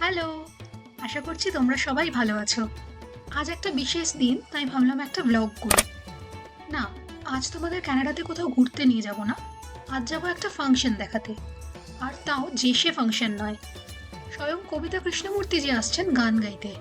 Hello. আশা করছি তোমরা সবাই ভালো আছো। আজ একটা বিশেষ দিন, তাই ভাবলাম একটা ব্লগ করি। না, আজ তোমাদের কানাডাতে কোথাও ঘুরতে নিয়ে যাব না। আজ যাব একটা ফাংশন দেখাতে। আর তাও যে সে ফাংশন নয়। স্বয়ং কবিতা কৃষ্ণমূর্তি যে আসছেন গান গাইতে।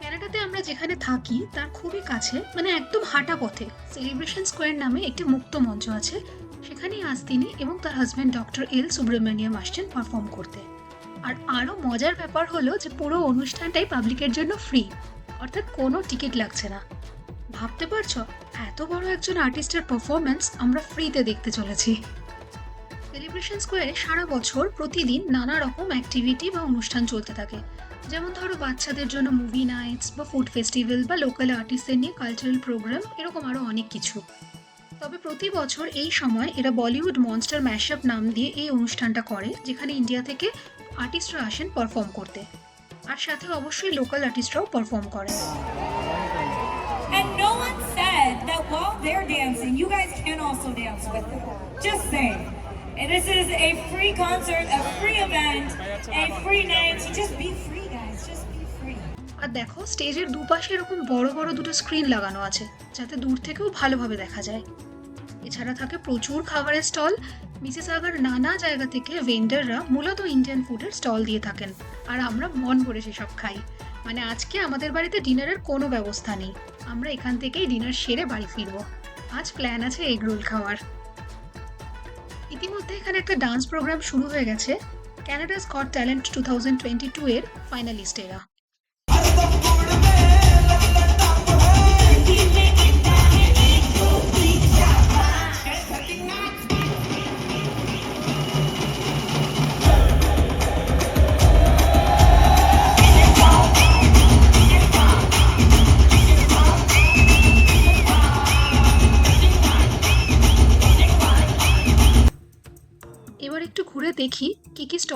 ক্যানাডাতে আমরা যেখানে থাকি, তার খুবই কাছে মানে একদম হাঁটা পথে সেলিব্রেশন স্কোয়ার নামে একটি মুক্ত মঞ্চ আছে। সেখানেই আজ তিনি এবং তার হাজব্যান্ড ডক্টর এল সুব্রমণিয়াম আসছেন পারফর্ম করতে। আর আরও মজার ব্যাপার হলো যে পুরো অনুষ্ঠানটাই পাবলিকের জন্য ফ্রি। অর্থাৎ কোনো টিকিট লাগছে না। ভাবতে পারছ? এত বড় একজন আর্টিস্টের পারফরমেন্স আমরা ফ্রিতে দেখতে চলেছি। সেলিব্রেশন স্কোয়ারে সারা বছর প্রতিদিন নানা রকম অ্যাক্টিভিটি বা অনুষ্ঠান চলতে থাকে। যেমন ধরো বাচ্চাদের জন্য মুভি নাইটস বা ফুড ফেস্টিভ্যাল বা লোকাল আর্টিস্টদের নিয়ে কালচারাল প্রোগ্রাম এরকম আরও অনেক কিছু। তবে প্রতি বছর এই সময় এরা বলিউড মনস্টার ম্যাশআপ নাম দিয়ে এই অনুষ্ঠানটা করে, যেখানে ইন্ডিয়া থেকে আর্টিস্টরা আসেন পারফর্ম করতে। আর সাথে অবশ্যই লোকাল আর্টিস্টরাও পারফর্ম করে আর দেখো স্টেজের দুপাশে এরকম বড় বড় দুটো স্ক্রিন লাগানো আছে যাতে দূর থেকেও ভালোভাবে দেখা যায়। এছাড়া থাকে প্রচুর খাবারের স্টল মিসেস আগার নানা জায়গা থেকে ভেন্ডাররা মূলত ইন্ডিয়ান ফুডের স্টল দিয়ে থাকেন। আর আমরা মন ভরে সেসব খাই। মানে আজকে আমাদের বাড়িতে ডিনারের কোনো ব্যবস্থা নেই। আমরা এখান থেকেই ডিনার সেরে বাড়ি ফিরবো। আজ প্ল্যান আছে এগ রোল খাওয়ার। ইতিমধ্যে এখানে একটা ডান্স প্রোগ্রাম শুরু হয়ে গেছে। Canada's got talent two thousand twenty two এর। ফাইনালিস্টেরা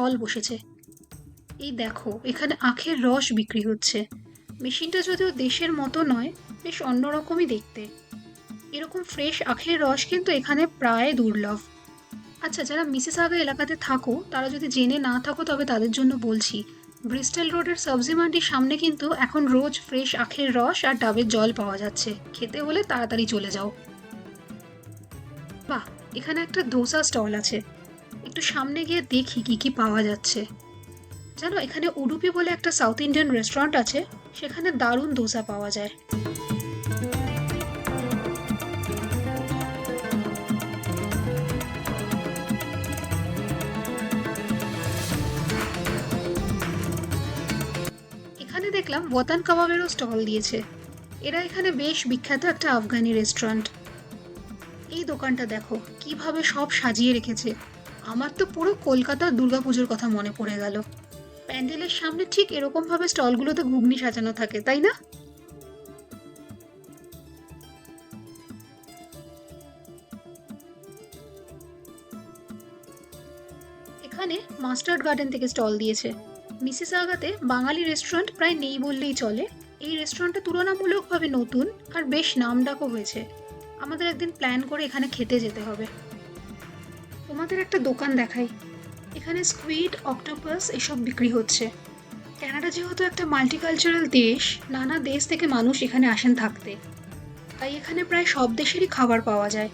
স্টল বসেছে। এই দেখো, এখানে আখের রস বিক্রি হচ্ছে। মেশিনটা যদিও দেশের মতো নয়, বেশ অন্যরকমই দেখতে। এরকম ফ্রেশ আখের রস কিন্তু এখানে প্রায় দুর্লভ। আচ্ছা যারা মিসেস আগা এলাকাতে থাকো, তারা যদি জেনে না থাকো, তবে তাদের জন্য বলছি, ব্রিস্টেল রোডের সবজি মান্ডির সামনে কিন্তু এখন রোজ ফ্রেশ আখের রস আর ডাবের জল পাওয়া যাচ্ছে। খেতে হলে তাড়াতাড়ি চলে যাও। বাহ, এখানে একটা ধোসা স্টল আছে। একটু সামনে গিয়ে দেখি কি কি পাওয়া যাচ্ছে। জানো, এখানে উডুপি বলে একটা সাউথ ইন্ডিয়ান রেস্টুরেন্ট আছে, সেখানে দারুণ দোসা পাওয়া যায়। এখানে দেখলাম ওয়াতান কাবাবেরও স্টল দিয়েছে। এরা এখানে বেশ বিখ্যাত একটা আফগানি রেস্টুরেন্ট এই দোকানটা দেখো, কীভাবে সব সাজিয়ে রেখেছে। আমার তো পুরো কলকাতার দুর্গাপুজোর কথা মনে পড়ে গেল। প্যান্ডেলের সামনে ঠিক এরকম ভাবে স্টলগুলোতে ঘুগনি সাজানো থাকে, তাই না? এখানে মাস্টার্ড গার্ডেন থেকে স্টল দিয়েছে। মিসেস আগাতে বাঙালি রেস্টুরেন্ট প্রায় নেই বললেই চলে। এই রেস্টুরেন্টটা তুলনামূলকভাবে নতুন আর বেশ নামডাকও হয়েছে। আমাদের একদিন প্ল্যান করে এখানে খেতে যেতে হবে। তোমাদের একটা দোকান দেখাই। এখানে স্কুইড অক্টোপাস এসব বিক্রি হচ্ছে। কানাডা যেহেতু একটা মাল্টিকালচারাল দেশ, নানা দেশ থেকে মানুষ এখানে আসেন থাকতে। তাই এখানে প্রায় সব দেশেরই খাবার পাওয়া যায়।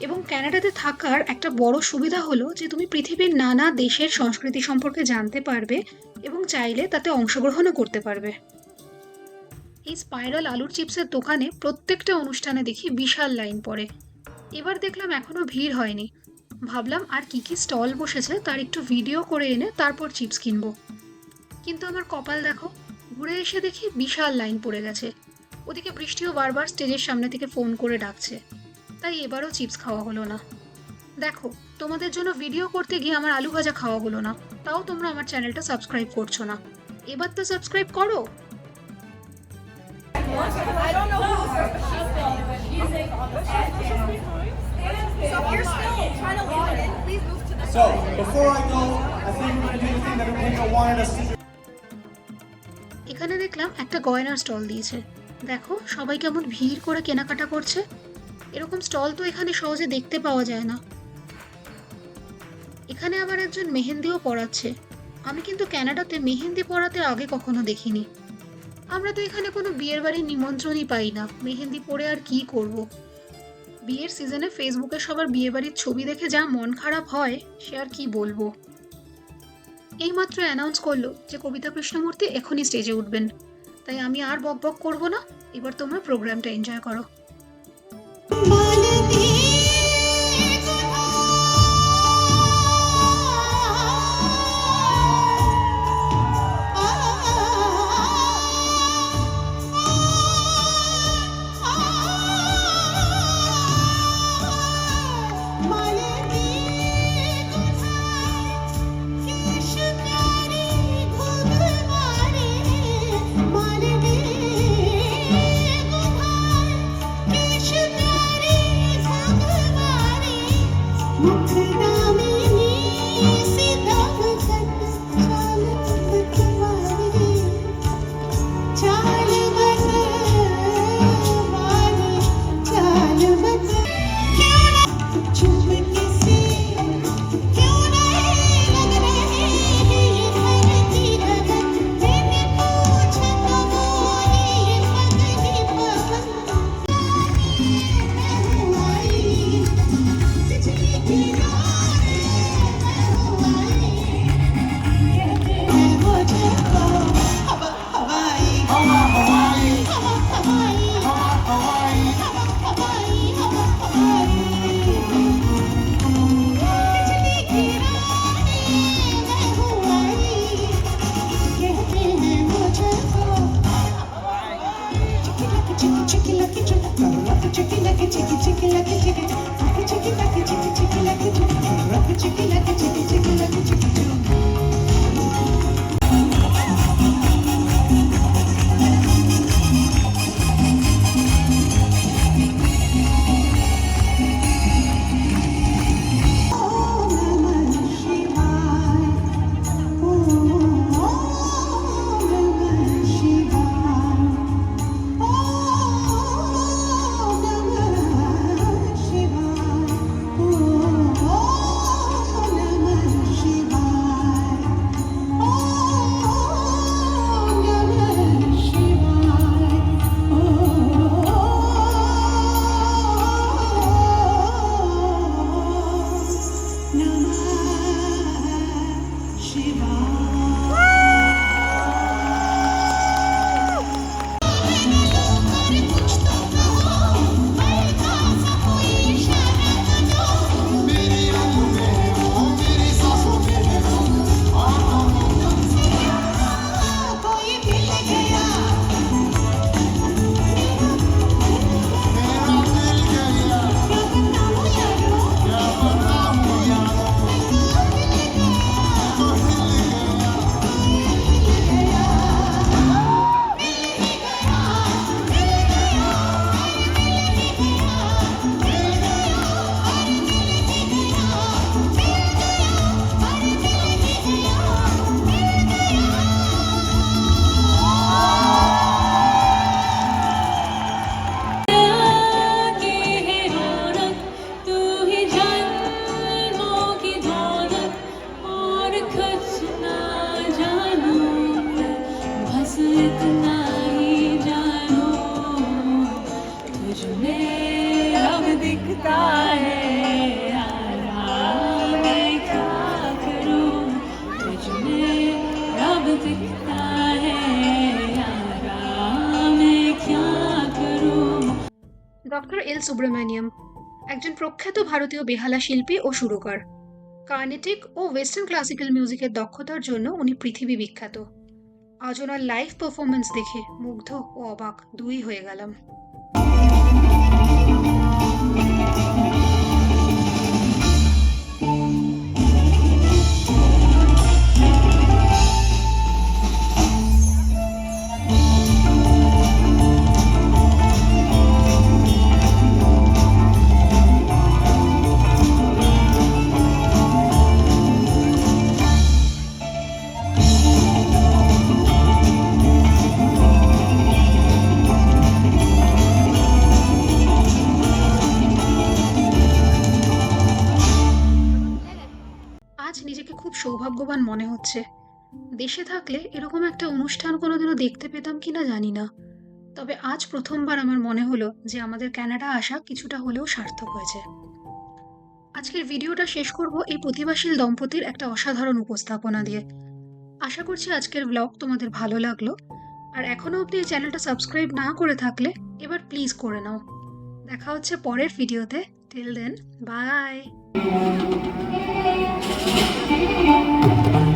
এবং কানাডাতে থাকার একটা বড় সুবিধা হলো যে তুমি পৃথিবীর নানা দেশের সংস্কৃতি সম্পর্কে জানতে পারবে এবং চাইলে তাতে অংশগ্রহণও করতে পারবে। এই স্পাইরাল আলুর চিপসের দোকানে প্রত্যেকটা অনুষ্ঠানে দেখি বিশাল লাইন পড়ে। এবার দেখলাম এখনও ভিড় হয়নি। ভাবলাম আর কি কি স্টল বসেছে তার একটু ভিডিও করে এনে তারপর চিপস কিনবো। কিন্তু আমার কপাল দেখো, ঘুরে এসে দেখি বিশাল লাইন পড়ে গেছে। ওদিকে বৃষ্টিও বারবার স্টেজের সামনে থেকে ফোন করে ডাকছে। তাই এবারও চিপস খাওয়া হলো না। দেখো, তোমাদের জন্য ভিডিও করতে গিয়ে আমার আলু ভাজা খাওয়া হলো না। তাও তোমরা আমার চ্যানেলটা সাবস্ক্রাইব করছ না। এবার তো সাবস্ক্রাইব করো। So if you're still trying to log in, please move to the So before I go, I think we're going to do the thing that Rebecca wanted us to do. এখানে দেখলাম একটা গয়নার stall দিয়েছে। দেখো সবাই কেমন ভিড় করে কেনাকাটা করছে। এরকম স্টল তো এখানে সহজে দেখতে পাওয়া যায় না। এখানে আবার একজন মেহেন্দিও পড়াচ্ছে আমি কিন্তু ক্যানাডাতে মেহেন্দি পড়াতে আগে কখনো দেখিনি। আমরা তো এখানে কোনো বিয়ের বাড়ির নিমন্ত্রণই পাই না। মেহেন্দি পরে আর কি করব? বিয়ের সিজনে ফেসবুকে সবার বিয়ে বাড়ির ছবি দেখে যা মন খারাপ হয়, সে আর কি বলব? এইমাত্র অ্যানাউন্স করল যে কবিতা কৃষ্ণমূর্তি এখনই স্টেজে উঠবেন। তাই আমি আর বক বক করব না, এবার তোমরা প্রোগ্রামটা এনজয় করো। Look to the doctor L Subrahmanyam একজন প্রখ্যাত ভারতীয় বেহালা শিল্পী ও সুরকার। কার্নেটিক ও ওয়েস্টার্ন ক্লাসিক্যাল মিউজিকের দক্ষতার জন্য উনি পৃথিবী বিখ্যাত। আজ ওনার লাইভ পারফরমেন্স দেখে মুগ্ধ ও অবাক দুই হয়ে গেলাম। সৌভাগ্যবান মনে হচ্ছে। দেশে থাকলে এরকম একটা অনুষ্ঠান কোনোদিনও দেখতে পেতাম কিনা জানি না। তবে আজ প্রথমবার আমার মনে হলো যে আমাদের ক্যানাডা আসা কিছুটা হলেও সার্থক হয়েছে। আজকের ভিডিওটা শেষ করব এই প্রতিভাশীল দম্পতির একটা অসাধারণ উপস্থাপনা দিয়ে। আশা করছি আজকের ব্লগ তোমাদের ভালো লাগল। আর এখনও অবধি এই চ্যানেলটা সাবস্ক্রাইব না করে থাকলে এবার প্লিজ করে নাও। দেখা হচ্ছে পরের ভিডিওতে। Till then bye Thank you.